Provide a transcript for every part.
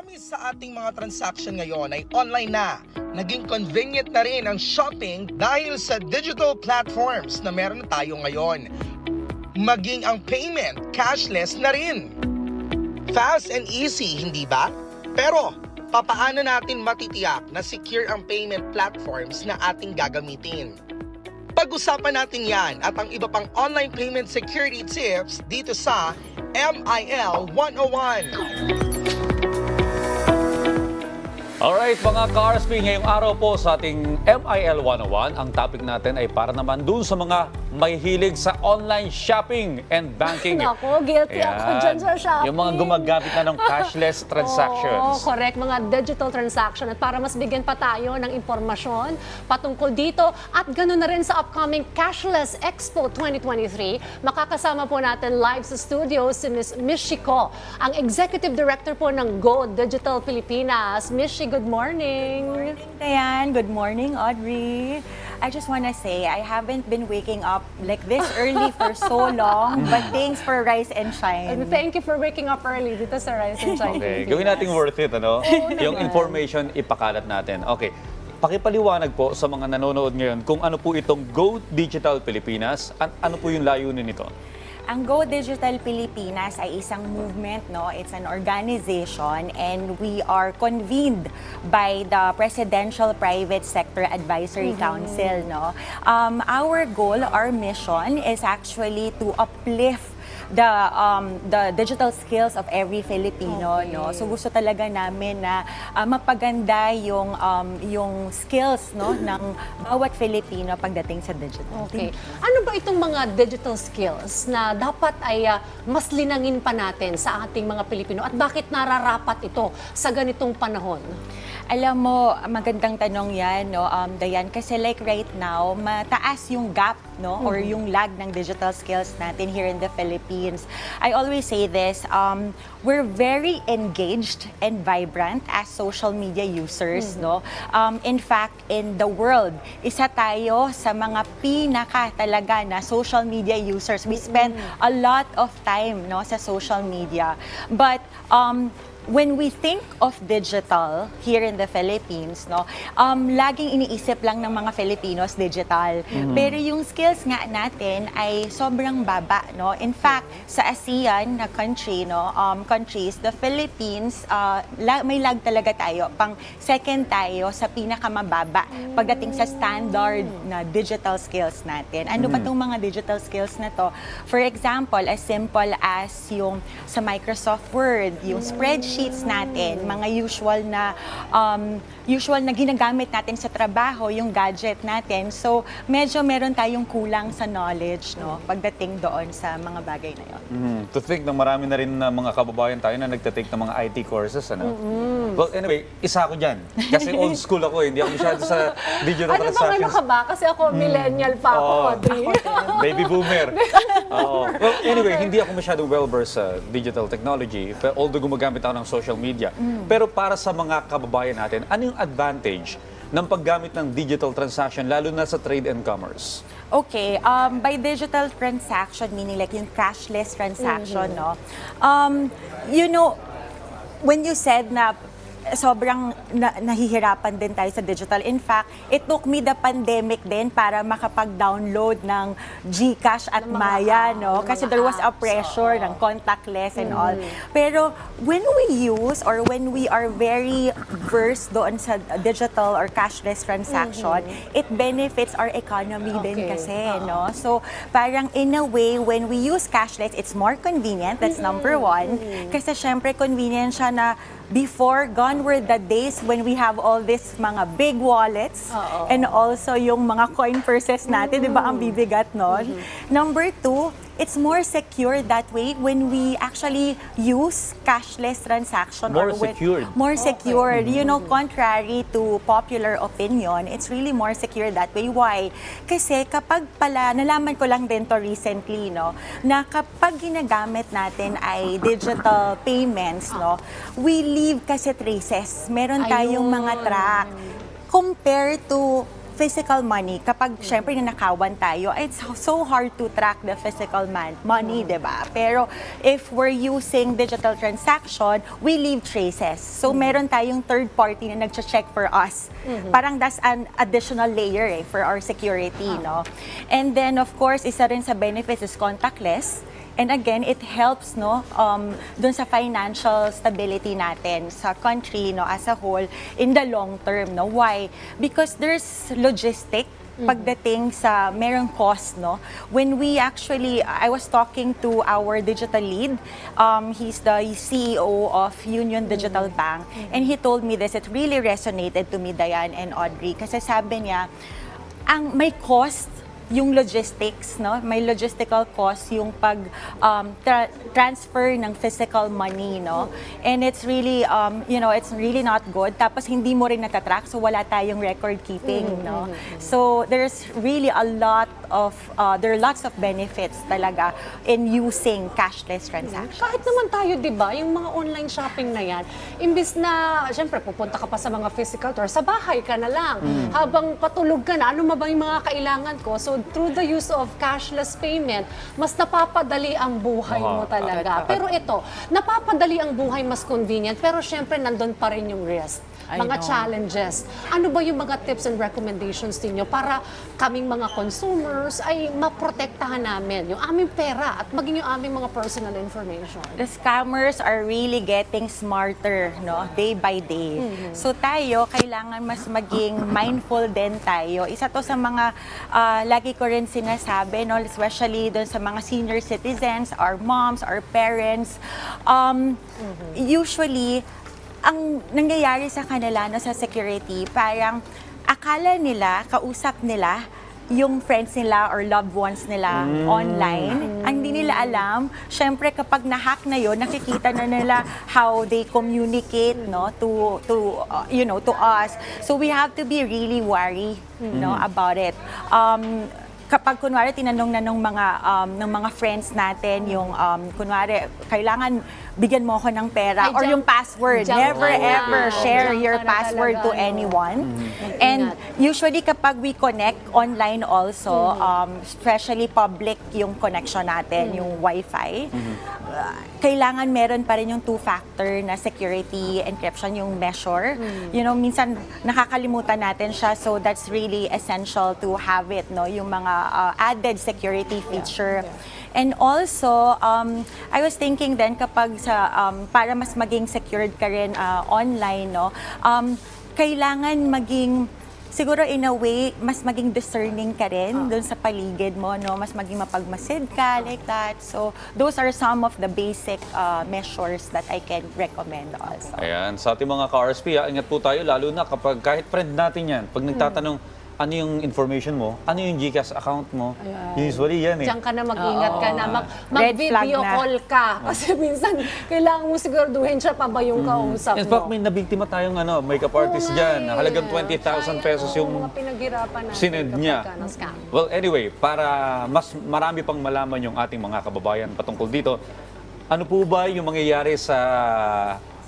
Marami sa ating mga transaction ngayon ay online na. Naging convenient na rin ang shopping dahil sa digital platforms na meron na tayo ngayon. Maging ang payment, cashless na rin. Fast and easy, hindi ba? Pero, papaano natin matitiyak na secure ang payment platforms na ating gagamitin? Pag-usapan natin yan at ang iba pang online payment security tips dito sa MIL 101. Alright mga ka-RSP, ngayong araw po sa ating MIL 101, ang topic natin ay para naman dun sa mga may hilig sa online shopping and banking. Nako, guilty ako Ayan. dyan sa shopping. Yung mga gumagamit na ng cashless Oo, transactions. correct. Mga digital transaction. At para mas bigyan pa tayo ng impormasyon patungkol dito at ganoon na rin sa upcoming Cashless Expo 2023, makakasama po natin live sa studio si Ms. Mishiko, ang Executive Director po ng Go Digital Pilipinas. Mishi, good morning. Diane, good morning, Audrey. I just want to say I haven't been waking up like this early for so long, but thanks for Rise and And Shine. thank you for waking up early dito sa Rise and Shine Okay, gawin natin worth it, ano? yung information, ipakalat natin. Okay, pakipaliwanag po sa mga nanonood ngayon kung ano po itong Go Digital Pilipinas, at ano po yung layunin nito. Ang Go Digital Pilipinas ay isang movement, no? It's an organization and we are convened by the Presidential Private Sector Advisory Council, no? Um, our goal, our mission is actually to uplift the um, the digital skills of every Filipino Okay. no so gusto talaga namin na ah, mapaganda yung um, yung skills no ng bawat Filipino pagdating sa digital Okay. Ano ba itong mga digital skills na dapat ay ah, mas linangin pa natin sa ating mga Pilipino at bakit nararapat ito sa ganitong panahon? Alam mo, magandang tanong yan, no, um, Dayan, kasi like right now, mataas yung gap, no, or yung lag ng digital skills natin here in the Philippines. I always say this, um, we're very engaged and vibrant as social media users, no. Um, in fact, in the world, isa tayo sa mga pinaka talaga na social media users. We spend a lot of time, no, sa social media. But, um, when we think of digital here in the Philippines, no, um, laging iniisip lang ng mga Filipinos digital. Pero yung skills nga natin ay sobrang baba, no. In fact, sa ASEAN na country, no, um, countries, the Philippines, uh, la- may lag talaga tayo. Pang second tayo sa pinakamababa pagdating sa standard na digital skills natin. Ano ba tong mga digital skills na to? For example, as simple as yung sa Microsoft Word, yung spreadsheets natin, mga usual na um, usual na ginagamit natin sa trabaho, yung gadget natin. So, medyo meron tayong kulang sa knowledge no pagdating doon sa mga bagay na yon. Mhm. To think na marami na rin na mga kababayan tayo na nagtatake ng mga IT courses, ano? Well, anyway, isa ako dyan. Kasi old school ako, eh. hindi ako masyado sa digital Ano bang ano transactions. ka ba? Kasi ako millennial pa ako, Oo. Audrey. Baby boomer. Oo. Well, anyway, hindi ako masyadong well-versed sa digital technology, pero although gumagamit ako ng social media. Pero para sa mga kababayan natin, ano yung advantage ng paggamit ng digital transaction, lalo na sa trade and commerce? Okay, um, by digital transaction, meaning like yung cashless transaction, no? Um, you know, when you said na sobrang na, nahihirapan din tayo sa digital. In fact, it took me the pandemic din para makapag-download ng GCash at Ng mga Maya, app, no? ng Kasi mga there was a apps, pressure oo. ng contactless and all. Pero when we use or when we are very versed doon sa digital or cashless transaction, it benefits our economy din Okay. kasi, no? So, parang in a way, when we use cashless, it's more convenient. That's number one. Kasi syempre, convenient siya na before, gone were the days when we have all this mga big wallets Oo. and also yung mga coin purses natin, di ba, ang bibigat nun. Number two, it's more secure that way when we actually use cashless transaction. More or when- secured. More secured. You know, contrary to popular opinion, it's really more secure that way. Why? Kasi kapag pala, nalaman ko lang din to recently, no, na kapag ginagamit natin ay digital payments, no, we leave kasi traces. Meron tayong Ayun. mga track. Compared to physical money, kapag syempre nanakawan tayo, it's so hard to track the physical man, money, di ba? Pero if we're using digital transaction, we leave traces. So meron tayong third party na nag-check for us. Parang that's an additional layer eh, for our security, no? And then of course, isa rin sa benefits is contactless. And again, it helps no um dun sa financial stability natin sa country no as a whole in the long term no. Why? Because there's logistic pagdating sa merong cost no. When we actually I was talking to our digital lead. Um he's the CEO of Union Digital Bank and he told me this it really resonated to me Diane and Audrey kasi sabi niya ang may cost yung logistics, no? May logistical cost yung pag um, tra- transfer ng physical money, no? And it's really, um, you know, it's really not good. Tapos hindi mo rin natatrack, so wala tayong record keeping, no? So there's really a lot of, uh, there are lots of benefits talaga in using cashless transactions. Kahit naman tayo, di ba, yung mga online shopping na yan, imbis na, syempre, pupunta ka pa sa mga physical store, sa bahay ka na lang. Habang patulog ka na, ano ba yung mga kailangan ko? So, through the use of cashless payment, mas napapadali ang buhay mo talaga. Pero ito, napapadali ang buhay mas convenient, pero syempre, nandun pa rin yung risk. I mga know. challenges. Ano ba yung mga tips and recommendations ninyo para kaming mga consumers ay maprotektahan namin yung aming pera at maging yung aming mga personal information? the scammers are really getting smarter, no? Day by day. So tayo, kailangan mas maging mindful din tayo. Isa to sa mga ah, lagi ko rin sinasabi, no? Especially doon sa mga senior citizens, our moms, our parents. Um, Usually, ang nangyayari sa kanila no, sa security, parang akala nila, kausap nila, yung friends nila or loved ones nila online. Ang hindi nila alam, syempre kapag na-hack na yon, nakikita na nila how they communicate no to to uh, you know to us. So we have to be really worried no about it. Um kapag kunwari tinanong na ng mga um, ng mga friends natin yung um, kunwari kailangan bigyan mo ako ng pera Ay, or junk- yung password never na. ever share your password talaga, to anyone Mm-hmm. and. Usually kapag we connect online also Mm-hmm. um, especially public yung connection natin Mm-hmm. yung wifi uh, kailangan meron pa rin yung two-factor na security encryption yung measure. Mm-hmm. you know minsan nakakalimutan natin siya so that's really essential to have it no? Yung mga uh, added security feature. And also, um, I was thinking then kapag sa, um, para mas maging secured ka rin uh, online, no, um, kailangan maging, siguro in a way, mas maging discerning ka rin dun sa paligid mo, no, mas maging mapagmasid ka, like that. So, those are some of the basic uh, measures that I can recommend also. Ayan, sa ating mga ka-RSP, ah, ingat po tayo, lalo na kapag kahit friend natin yan, pag nagtatanong, ano yung information mo, ano yung GCash account mo, usually yan eh. Diyan ka na mag-ingat ka na. Mag, Red flag mag-video na. call ka. Kasi minsan, kailangan mo siguraduhin siya pa ba yung kausap In mo. fact, may nabiktima tayong ano, makeup artist dyan. eh. Halagang 20,000 pesos yung mga pinaghirapan natin sinend kapag niya. ka na-scam. Well, anyway, para mas marami pang malaman yung ating mga kababayan patungkol dito, ano po ba yung mangyayari sa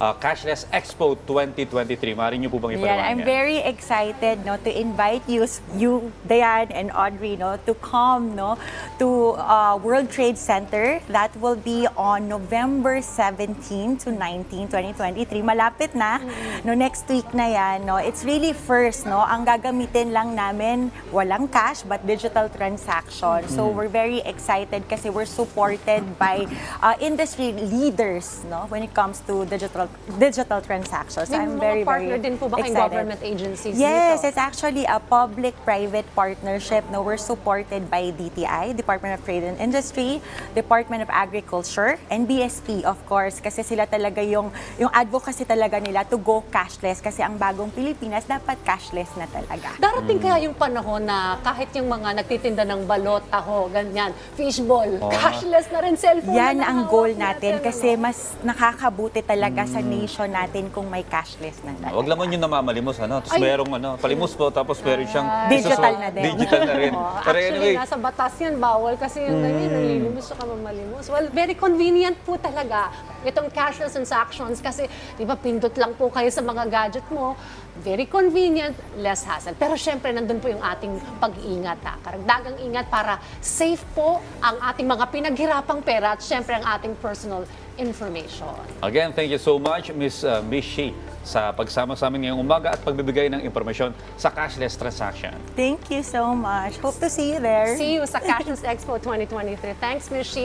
ah, Cashless Expo 2023? Maaari niyo po bang Yeah, ipaliwanag I'm yan? very excited no to invite you, you Diane and Audrey no to come no to uh, World Trade Center. That will be on November 17 to 19, 2023. Malapit na. No next week na yan no. It's really first no. Ang gagamitin lang namin walang cash but digital transaction. So we're very excited kasi we're supported by uh, industry leaders no when it comes to digital digital transactions. May I'm mga very, partner very din po ba kayong excited. government agencies Yes, dito? it's actually a public-private partnership. No, we're supported by DTI, Department of Trade and Industry, Department of Agriculture, and BSP, of course, kasi sila talaga yung, yung advocacy talaga nila to go cashless kasi ang bagong Pilipinas dapat cashless na talaga. Darating kaya yung panahon na kahit yung mga nagtitinda ng balot, taho, ganyan, fishball, nga. cashless na rin, cellphone Yan na ang goal natin ano? kasi mas nakakabuti talaga sa destination natin kung may cashless na talaga. Wag naman yung namamalimos, ano? Tapos Ay. merong ano, palimos po, tapos meron siyang... Digital na din. Digital na rin. Oh, Pero actually, anyway, nasa batas yan, bawal kasi yung ganyan, nalilimos ka mamalimos. Well, very convenient po talaga itong cashless transactions kasi, di ba, pindot lang po kayo sa mga gadget mo. Very convenient, less hassle. Pero syempre, nandun po yung ating pag-iingat. Ha? Karagdagang ingat para safe po ang ating mga pinaghirapang pera at syempre ang ating personal information. again, thank you so much, Miss uh, Miss Shi, sa pagsama sa amin ngayong umaga at pagbibigay ng impormasyon sa cashless transaction. Thank you so much. Hope to see you there. See you sa Cashless Expo 2023. Thanks, Miss Shi.